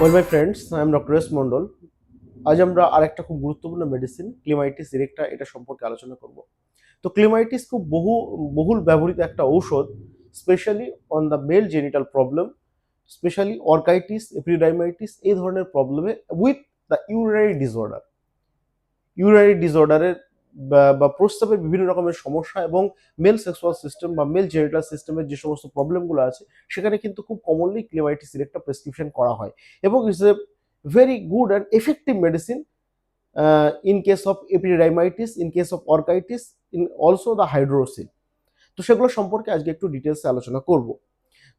Well my friends I am doctor S Mondal আজ আমরা আরেকটা খুব গুরুত্বপূর্ণ মেডিসিন ক্লিমাইটিস ইরেক্টা এটা সম্পর্কে আলোচনা করব। তো ক্লিমাইটিস খুব বহু, বহুল ব্যবহৃত একটা ঔষধ specially on the male genital problem specially orchitis epididymitis এই ধরনের প্রবলেমে with the urinary disorder urinary ডিসঅর্ডারের বা প্রস্তাবের বিভিন্ন রকমের সমস্যা এবং মেল সেক্সুয়াল সিস্টেম বা মেল জেনিটাল সিস্টেমের যে সমস্ত প্রবলেমগুলো আছে সেখানে কিন্তু খুব কমনলি ক্লিমাইটিস ইরেক্টা প্রেসক্রিপশন করা হয় এবং it's a very good and effective medicine in case of epididymitis, in case of orchitis, in also the hydrocele. তো সেগুলো সম্পর্কে আজকে একটু ডিটেলসে আলোচনা করব।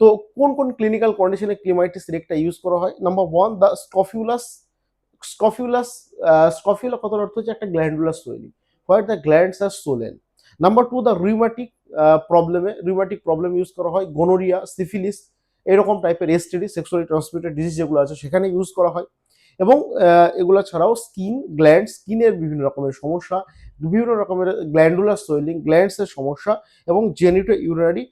তো কোন কোন ক্লিনিক্যাল কন্ডিশনে ক্লিমাইটিস রেকটা ইউজ করা হয়? Number one the scrofulous scrofulous scrofula কথার অর্থ হচ্ছে? একটা গ্ল্যান্ডুলাস তৈরি where the glands R swollen. Number two the rheumatic প্রবলেমে রিউমাটিক প্রবলেম ইউজ করা হয় গোনোরিয়া সিফিলিস এরকম টাইপের এসটিডি সেক্সুয়ালি ট্রান্সমিটেড ডিজিজ যেগুলো আছে, সেখানে ইউজ করা হয়। এবং এগুলো ছাড়াও স্কিন গ্ল্যান্ড স্কিনের বিভিন্ন রকমের সমস্যা, বিভিন্ন রকমের গ্ল্যান্ডুলার সোয়েলিং গ্ল্যান্ডসের সমস্যা এবং genito urinary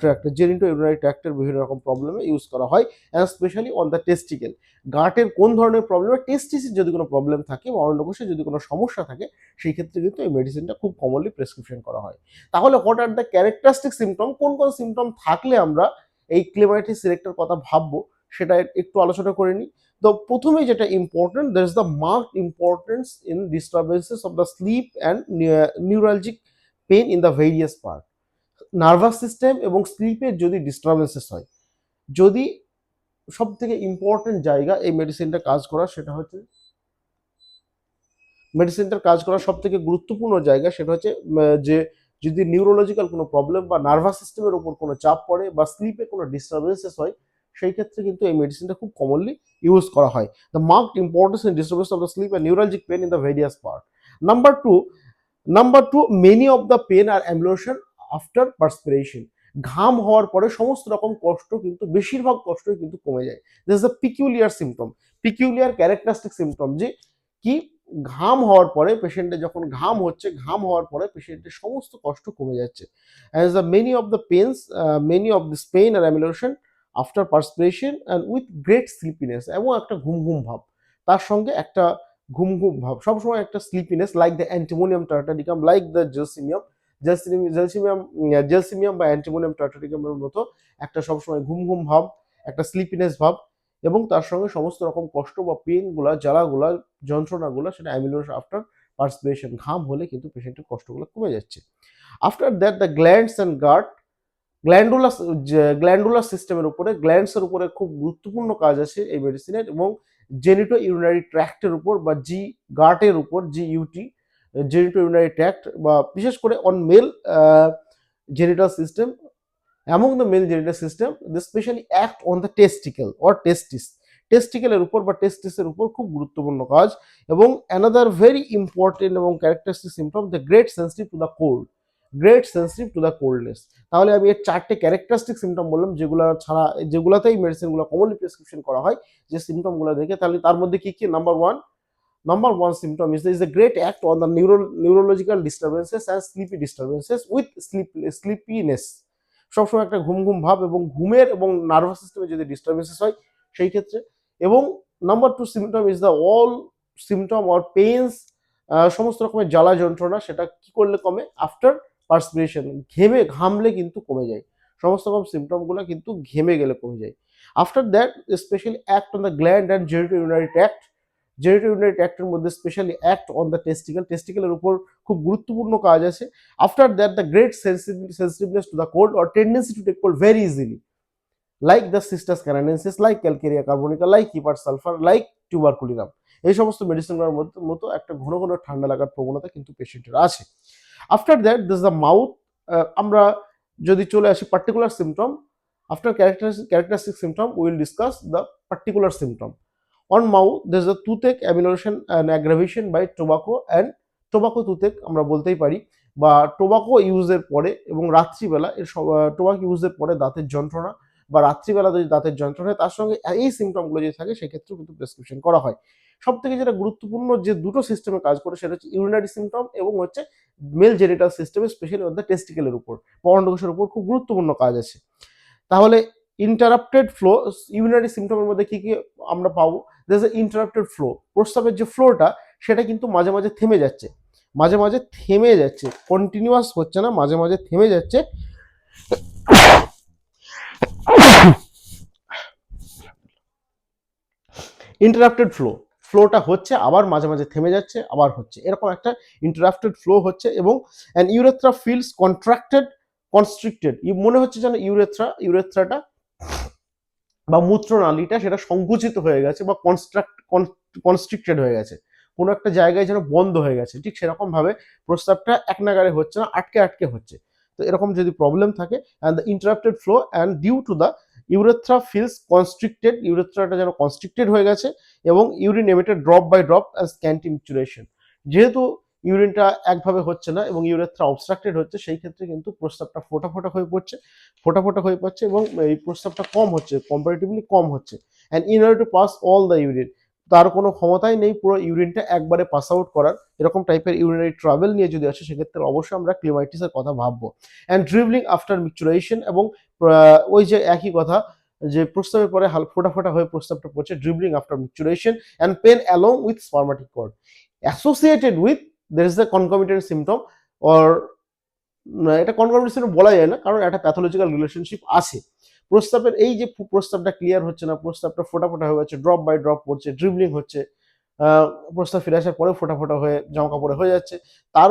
tract genito urinary ট্র্যাক্টের বিভিন্ন রকম প্রবলেমে ইউজ করা হয় and specially on the testicle গাটের কোন ধরনের প্রবলেম টেস্টিসের যদি কোনো প্রবলেম থাকে বা অন্ডকোষে যদি কোনো সমস্যা থাকে, সেই ক্ষেত্রে কিন্তু এই মেডিসিনটা খুব কমনলি প্রেসক্রিপশন করা হয়। তাহলে what are the characteristic symptom কোন কোন সিমটম থাকলে আমরা এই ক্লেমাইটিস সিলেক্টের কথা ভাববো, সেটা একটু আলোচনা করে নিই। তো প্রথমে যেটা important there is the mark importance in disturbances of the sleep and neuralgic pain in the various part nervous system এবং স্লিপের যদি ডিস্টারবেন্সেস হয়, যদি সব থেকে ইম্পর্টেন্ট জায়গা এই মেডিসিনটা কাজ করা সেটা হচ্ছে মেডিসিনটার কাজ করার সব থেকে গুরুত্বপূর্ণ জায়গা সেটা হচ্ছে যে যদি নিউরোলজিক্যাল কোনো প্রবলেম বা নার্ভাস সিস্টেমের উপর কোনো চাপ পড়ে বা স্লিপে কোনো ডিস্টারবেন্সেস হয়, সেই ক্ষেত্রে কিন্তু এই মেডিসিনটা খুব কমনলি ইউজ করা হয়। The marked importance in disturbance of the sleep and neuralgic pain in the various part number two number two many of the pain are amelioration after perspiration ঘাম হওয়ার পরে সমস্ত রকম কষ্ট কিন্তু, বেশিরভাগ কষ্টই কিন্তু কমে যায়। This the peculiar symptom peculiar characteristic symptom যে কি? ঘাম হওয়ার পরে পেশেন্টের যখন ঘাম হচ্ছে, ঘাম হওয়ার পরে পেশেন্টের সমস্ত কষ্ট কমে যাচ্ছে। As the many of the pains many of this pain are amelioration after perspiration and with great sleepiness এবং একটা ঘুম ঘুম ভাব। তার সঙ্গে একটা ঘুম ঘুম ভাব। সবসময় একটা sleepiness like the antimonium tartaricum like the gelsemium gelsemium gelsemium বা অ্যান্টিমোনিয়াম টার্টাডিকামের মতো একটা সবসময় ঘুম ঘুম ভাব, একটা স্লিপিনেস ভাব এবং তার সঙ্গে সমস্ত রকম কষ্ট বা পেনগুলা জ্বালাগুলা, যন্ত্রণাগুলো সেটা অ্যামিলোস আফটার পার্সপিরেশন ঘাম হলে কিন্তু পেশেন্টের কষ্টগুলো কমে যাচ্ছে। After that the glands and guard glandular glandular সিস্টেমের উপরে গ্ল্যান্ডসের উপরে খুব গুরুত্বপূর্ণ কাজ আছে এই মেডিসিনের এবং জেনিটো ইউরিনারি ট্র্যাক্টের উপর বা জি গার্টের উপর G UT genito urinary tract বা বিশেষ করে on male genital system among the male genital system they specially act on the testicle or testis টেস্টিক্যালের উপর বা টেস্টিসের উপর খুব গুরুত্বপূর্ণ কাজ এবং অ্যানাদার ভেরি ইম্পর্টেন্ট এবং characteristic symptom the great sensitive to the cold great sensitive to the coldness তাহলে আমি এর চারটে ক্যারেক্টারিস্টিক সিমটম বললাম, যেগুলো ছাড়া, যেগুলোতেই মেডিসিনগুলো কমনলি প্রেসক্রিপশন করা হয়, যে সিমটমগুলো দেখে, তাহলে তার মধ্যে কি কি? Number one number one symptom is is a great act on the neuro neurological disturbances and sleepy disturbances with sleep sleepiness সবসময় একটা ঘুম ঘুম ভাব এবং ঘুমের এবং নার্ভাস সিস্টেমে যদি ডিস্টারবেন্সেস হয়, সেই ক্ষেত্রে। এবং number two symptom is the all symptom or pains সমস্ত রকমের জ্বালা যন্ত্রণা, সেটা কি করলে কমে? আফটার পার্সপিরেশন ঘেমে, ঘামলে কিন্তু কমে যায়। সমস্ত রকম সিমটমগুলো কিন্তু ঘেমে গেলে কমে যায়। After that specially act on the gland and genito urinary tract genito urinary ট্যাক্টের মধ্যে specially act on the testicle টেস্টিক্যালের উপর খুব গুরুত্বপূর্ণ কাজ আছে। After that the great sensitiveness to the cold or tendency to take cold very easily like the cistus canadensis like calcarea carbonica like hepar sulphur like tuberculinum এই সমস্ত মেডিসিনগুলোর মধ্যে, মতো একটা ঘন ঘন ঠান্ডা লাগার প্রবণতা কিন্তু পেশেন্টের আছে। After that this the mouth আমরা যদি চলে আসি particular symptom after characteristic symptom will discuss the particular symptom on mouth this the toothache amelioration and aggravation by tobacco and tobacco toothache আমরা বলতেই পারি, বা টোবাকো ইউজের পরে এবং রাত্রিবেলা, এর টোবাকো ইউজের পরে দাঁতের যন্ত্রণা, বা রাত্রিবেলা যদি দাঁতের যন্ত্রণা হয়, তার সঙ্গে এই সিমটমগুলো যদি থাকে, সেক্ষেত্রেও কিন্তু প্রেসক্রিপশন করা হয়। সব থেকে যেটা গুরুত্বপূর্ণ যে দুটো সিস্টেমে কাজ করে, সেটা হচ্ছে ইউরিনারি সিমটম এবং হচ্ছে মেল জেনিটাল সিস্টেমে স্পেশালি অর্থাৎ টেস্টিকেলের উপর পরণ্ডকোষের উপর খুব গুরুত্বপূর্ণ কাজ আছে। তাহলে ইন্টারাপ্টেড ফ্লো ইউরিনারি সিমটমের মধ্যে কী কী আমরা পাবো? দের এ ইন্টারাপ্টেড ফ্লো প্রস্তাবের যে ফ্লোটা সেটা কিন্তু মাঝে মাঝে থেমে যাচ্ছে। মাঝে মাঝে থেমে যাচ্ছে। কন্টিনিউয়াস হচ্ছে না, মাঝে মাঝে থেমে যাচ্ছে। ইন্টারাপ্টেড ফ্লো ফ্লোটা হচ্ছে, আবার মাঝে মাঝে থেমে যাচ্ছে, আবার হচ্ছে। এরকম একটা ইন্টারাপ্টেড ফ্লো হচ্ছে এবং and urethra feels contracted constricted মনে হচ্ছে যেন ইউরেথ্রা ইউরেথ্রাটা বা মূত্রনালীটা সেটা সংকুচিত হয়ে গেছে বা কনস্ট্রাক্ট কনস্ট্রিক্টেড হয়ে গেছে। কোনো একটা জায়গায় যেন বন্ধ হয়ে গেছে। ঠিক সেরকম ভাবে প্রস্তাবটা এক নাগারে হচ্ছে না, আটকে আটকে হচ্ছে। তো এরকম যদি প্রবলেম থাকে and the interrupted flow and due to the urethra feels constricted ইউরেথ্রাটা যেন কনস্ট্রিক্টেড হয়ে গেছে এবং urine emitted drop by drop and scanty micturition যেহেতু ইউরিনটা একভাবে হচ্ছে না এবং ইউরেথ্রা অবস্ট্রাক্টেড হচ্ছে, সেই ক্ষেত্রে কিন্তু প্রস্তাবটা ফোটা ফোটা হয়ে পড়ছে, ফোটা ফোটা হয়ে পড়ছে এবং এই প্রস্তাবটা কম হচ্ছে কম্পারেটিভলি কম হচ্ছে। And in order to pass all the urine তার কোনো ক্ষমতাই নেই পুরো ইউরিনটা একবারে পাস আউট করার। এরকম টাইপের ইউরিনারি ট্রাভেল নিয়ে যদি আসে, সেক্ষেত্রে অবশ্যই আমরা ক্লিমাইটিসের কথা ভাববো। অ্যান্ড ড্রিভলিং আফটার মিচুরেশন এবং ওই যে একই কথা, যে প্রস্তাবের পরে হাল ফোটা ফোটা হয়ে প্রস্তাবটা পড়ছে dribbling after micturition and pain along with spermatic cord associated with there is the concomitant symptom or এটা কনকমিটেন্ট সিমটম বলা যায় না, কারণ একটা প্যাথোলজিক্যাল রিলেশনশিপ আছে। প্রস্তাবের এই যে প্রস্তাবটা ক্লিয়ার হচ্ছে না, প্রস্তাবটা ফোটা ফোটা হয়ে যাচ্ছে ড্রপ বাই ড্রপ পড়ছে ড্রিবলিং হচ্ছে প্রস্তাব ফিরে আসার পরে ফোটা ফোটা হয়ে জামা কাপড়ে হয়ে যাচ্ছে। তার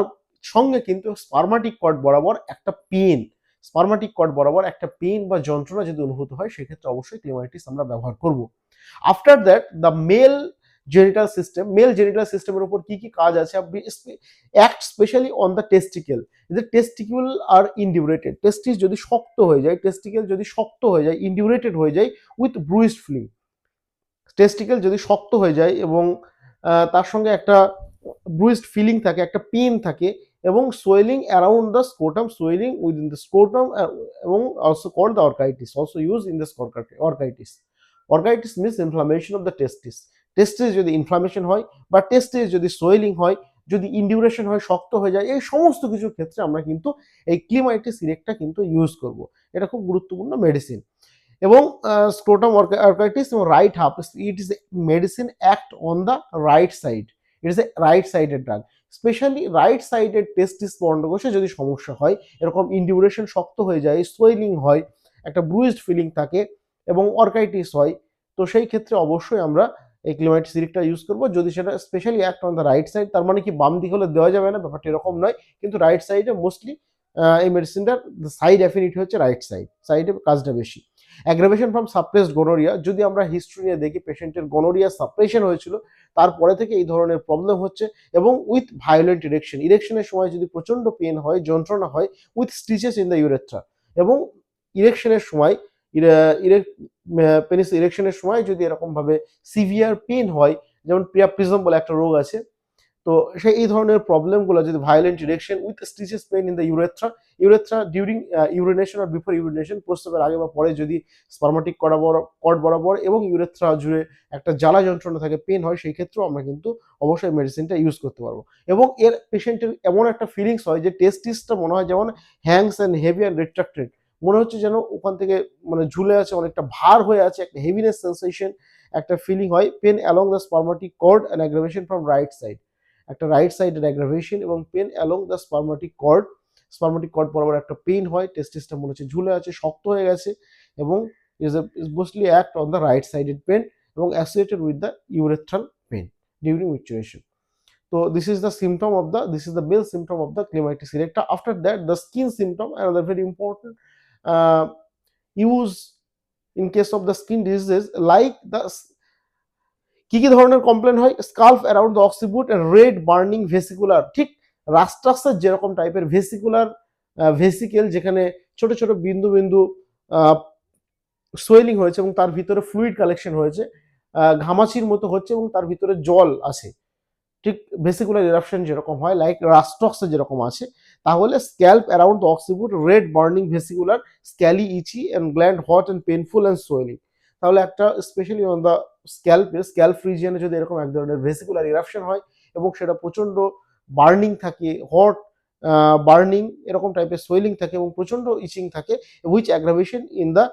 সঙ্গে কিন্তু স্পার্মাটিক কর্ড বরাবর একটা পেন স্পার্মাটিক কর্ড বরাবর একটা পেন বা যন্ত্রণা যদি অনুভূত হয়, সেক্ষেত্রে অবশ্যই ক্লিমাইটিস আমরা ব্যবহার করব। After that the male genital system male genital সিস্টেমের উপর কি কি কাজ আছে act specially on the testicle যে টেস্টিকুল আর ইনডিউরেটেড টেস্টিস যদি শক্ত হয়ে যায় টেস্টিকেল যদি শক্ত হয়ে যায় ইনডিউরেটেড হয়ে যায় উইথ ব্রুইসড ফিলিং টেস্টিকেল যদি শক্ত হয়ে যায় এবং তার সঙ্গে একটা ব্রুইসড ফিলিং থাকে একটা পেন থাকে এবং swelling around the scrotum swelling within the scrotum এবং also called the orchitis also use in the orchitis orchitis means inflammation of the testis testis যদি ইনফ্লামেশন হয় বা টেস্টে যদি সোয়েলিং হয়, যদি ইনডিউরেশন হয়, শক্ত হয়ে যায়, এই সমস্ত কিছুর ক্ষেত্রে আমরা কিন্তু এই ক্লিমাইটিস ইরেকটা কিন্তু ইউজ করব। এটা খুব গুরুত্বপূর্ণ মেডিসিন এবং স্ক্রোটাম অর্কাইটিস এবং right half it is medicine act on the right side it is a right সাইডের ড্রাগ স্পেশালি রাইট সাইডের টেস্টিস পন্ডকোষে যদি সমস্যা হয়, এরকম ইনডিউরেশন শক্ত হয়ে যায় সোয়েলিং হয়, একটা ব্রুইজড ফিলিং থাকে এবং অর্কাইটিস হয়, তো সেই ক্ষেত্রে অবশ্যই আমরা এই ক্লিমাইট সিরিকটা ইউজ করব। যদি সেটা specially act on the right side তার মানে কি বাম দিক হলে দেওয়া যাবে না? ব্যাপারটা এরকম নয়। কিন্তু রাইট সাইডে মোস্টলি এই মেডিসিনটার সাইড অ্যাফিনিটি হচ্ছে রাইট সাইড সাইডে কাজটা বেশি। অ্যাগ্রাভেশন ফ্রম সাপ্রেসড গোনোরিয়া যদি আমরা হিস্ট্রি নিয়ে দেখি পেশেন্টের গোনোরিয়া সাপ্রেশন হয়েছিল, তারপরে থেকে এই ধরনের প্রবলেম হচ্ছে এবং উইথ ভায়োলেন্ট ইরেকশন ইরেকশনের সময় যদি প্রচণ্ড পেন হয়, যন্ত্রণা হয় with stitches in the urethra এবং ইরেকশনের সময় পেনিস ইরেকশনের সময় যদি এরকম ভাবে সিভিয়ার পেন হয়, যেমন প্রিয়াপ্রিজম বলে একটা রোগ আছে, তো সেই এই ধরনের প্রবলেমগুলো যদি violent erection with stitches pain in the urethra urethra during urination or before urination প্রস্তাবের আগে বা পরে যদি স্পার্মাটিক করা কট বরাবর এবং ইউরেথ্রা জুড়ে একটা জ্বালা যন্ত্রণা থাকে পেন হয়, সেই ক্ষেত্রেও আমরা কিন্তু অবশ্যই মেডিসিনটা ইউজ করতে পারব। এবং এর পেশেন্টের এমন একটা ফিলিংস হয় যে টেস্টিসটা মনে হয় যেমন hangs and heavy and retracted মনে হচ্ছে যেন ওখান থেকে মানে ঝুলে আছে অনেকটা ভার হয়ে আছে একটা হেভিনেস সেন্সেশন একটা ফিলিং হয়। Pain along the spermatic cord and aggravation from right side একটা রাইট সাইডের অ্যাগ্রাভেশন এবং pain along the spermatic cord spermatic cord বরাবর একটা পেন হয়। টেস্টিসটা মনে হচ্ছে ঝুলে আছে শক্ত হয়ে গেছে এবং is is mostly act on the right sided pain এবং associated with the urethral pain during micturition So this is the symptom of the this is the male symptom of the clematis erecta. After that, the skin symptom, another very important use in case of the skin diseases, like the কি কি ধরনের complain হয়? Scalp around the occiput red burning vesicular ঠিক রাস্টাসের যেরকম টাইপের vesicular vesicle যেখানে ছোট ছোট বিন্দু বিন্দু সোয়েলিং হয়েছে এবং তার ভিতরে ফ্লুইড কালেকশন হয়েছে ঘামাচির মতো হচ্ছে এবং তার ভিতরে জল আছে ঠিক ভেসিকুলার ইরাপশন যেরকম হয় লাইক রাস্টক্সে যেরকম আছে, তাহলে scalp around the occiput red burning vesicular scaly itchy and gland hot and painful and swelling তাহলে একটা স্পেশালি অন দ্য স্ক্যাল্পে স্ক্যাল্প রিজিয়নে যদি এরকম এক ধরনের ভেসিকুলার ইরাপশন হয় এবং সেটা প্রচণ্ড বার্নিং থাকে হট বার্নিং এরকম টাইপের সোয়েলিং থাকে এবং প্রচণ্ড ইচিং থাকে which aggravation in the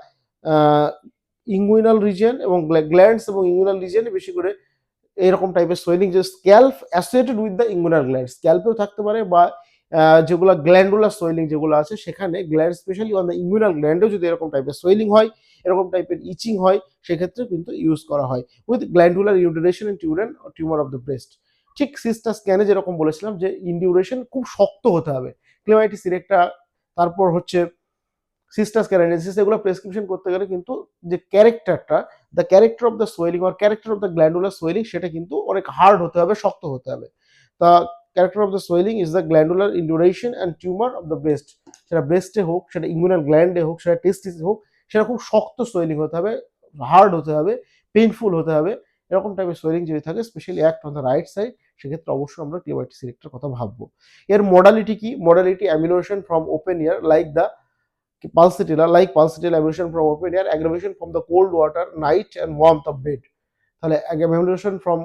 inguinal region এবং গ্ল্যান্ডস এবং ইঙ্গুইনাল রিজিয়নে বেশি করে এরকম টাইপের সোয়েলিং যে scalp associated with the inguinal gland স্ক্যাল্পেও থাকতে পারে বা যেগুলো গ্ল্যান্ডুলার সোয়েলিং যেগুলো আছে, সেখানে gland specially on the inguinal গ্ল্যান্ডেও যদি এরকম টাইপের সোয়েলিং হয়, এরকম টাইপের ইচিং হয়, সেক্ষেত্রে কিন্তু ইউজ করা হয়। উইথ গ্ল্যান্ডুলার ইউডিউরেশন এন্ড টিউরেন টিউমার অফ দ্য ব্রেস্ট ঠিক সিস্টার স্ক্যানে যেরকম বলেছিলাম যে ইনডিউরেশন খুব শক্ত হতে হবে। ক্লেমাইটিস ইরেক্টা তারপর হচ্ছে সিস্টাস ক্যারাইনেসিস এগুলো প্রেসক্রিপশন করতে গেলে কিন্তু যে ক্যারেক্টারটা the character of the swelling R character of the glandular swelling সেটা কিন্তু অনেক হার্ড হতে হবে, শক্ত হতে হবে। তা character of the swelling is the glandular induration and tumour of the breast সেটা ব্রেস্টে হোক, সেটা ইমিউনাল গ্ল্যান্ডে হোক, সেটা টেস্টিসে হোক, সেটা খুব শক্ত সোয়েলিং হতে হবে হার্ড হতে হবে পেইনফুল হতে হবে, এরকম টাইপের সোয়েলিং যদি থাকে specially act on the right side সেক্ষেত্রে অবশ্যই আমরা ক্লিমাইটিস সিলেক্টের কথা ভাববো। এর মডালিটি কি? Modality amelioration from open air like the pulsatilla like pulsatile evolution from open air aggravation from the cold water night and warmth of bed তাহলে aggravation from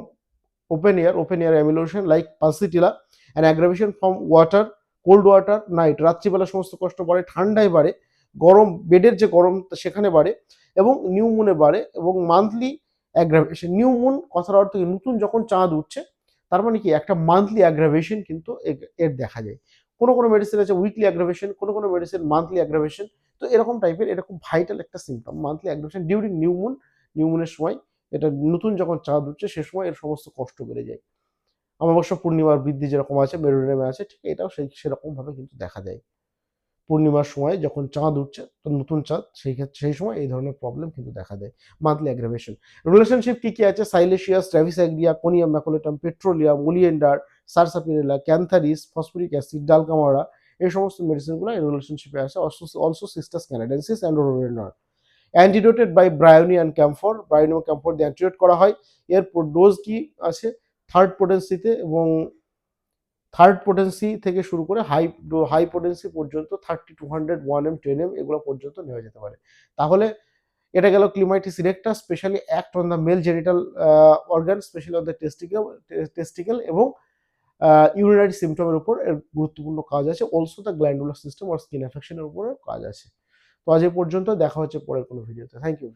open air open air emulsion like pulsatilla and aggravation from water cold water night রাত্রিবেলা সমস্ত কষ্ট বাড়ে ঠান্ডায় বাড়ে গরম বেডের যে গরম সেখানে বাড়ে এবং নিউ মুনে বাড়ে এবং মান্থলি অ্যাগ্রাভেশন নিউ মুন কথার অর্থ নতুন যখন চাঁদ উঠছে তার মানে কি একটা মান্থলি অ্যাগ্রাভেশন কিন্তু এর দেখা যায় কোনো কোনো মেডিসিন আছে উইকলি অ্যাগ্রাভেশন কোনো কোনো মেডিসিন মান্থলি অ্যাগ্রাভেশন তো এরকম টাইপের এটা খুব ভাইটাল একটা symptom monthly aggravation during new moon new মুনের সময়, এটা নতুন যখন চাঁদ উঠছে, সে সময় এর সমস্ত কষ্ট বেড়ে যায়। অমাবস্যা, পূর্ণিমার বৃদ্ধি যেরকম আছে মেরুডেমে আছে, ঠিক এটাও সেই, সেরকম ভাবে কিন্তু দেখা যায়। পূর্ণিমার সময় যখন চাঁদ উঠছে, তো নতুন চাঁদ, সেই ক্ষেত্রে সেই সময় এই ধরনের প্রবলেম কিন্তু দেখা দেয়। মান্থলি অ্যাগ্রাভেশন রিলেশনশিপ কী কী আছে? Silicea staphysagria conium maculatum petroleum oleander sarsaparilla cantharis, phosphoric acid, dulcamara, এই সমস্ত মেডিসিনগুলো এই রিলেশনশিপে আছে। Also cistus canadensis and rhododendron antidoted by bryonia and camphor bryonia এবং ক্যাম্ফর দিয়ে অ্যান্টিডোট করা হয়। এরপর ডোজ কি আছে? থার্ড পোটেন্সিতে এবং থার্ড পোটেন্সি থেকে শুরু করে হাই হাই পোটেন্সি পর্যন্ত thirty two hundred one M ten M এগুলো পর্যন্ত নেওয়া যেতে পারে। তাহলে এটা গেল clematis erecta specially act on the male genital organ specially on the testicle testicle এবং ইউরিনারি সিমটমের উপর এর গুরুত্বপূর্ণ কাজ আছে। অলসো দ্য গ্ল্যান্ডুলার সিস্টেম আর স্কিন অ্যাফেকশনের উপরেও কাজ আছে। তো আজ এ পর্যন্ত দেখা হচ্ছে পরের কোনো ভিডিওতে থ্যাংক ইউ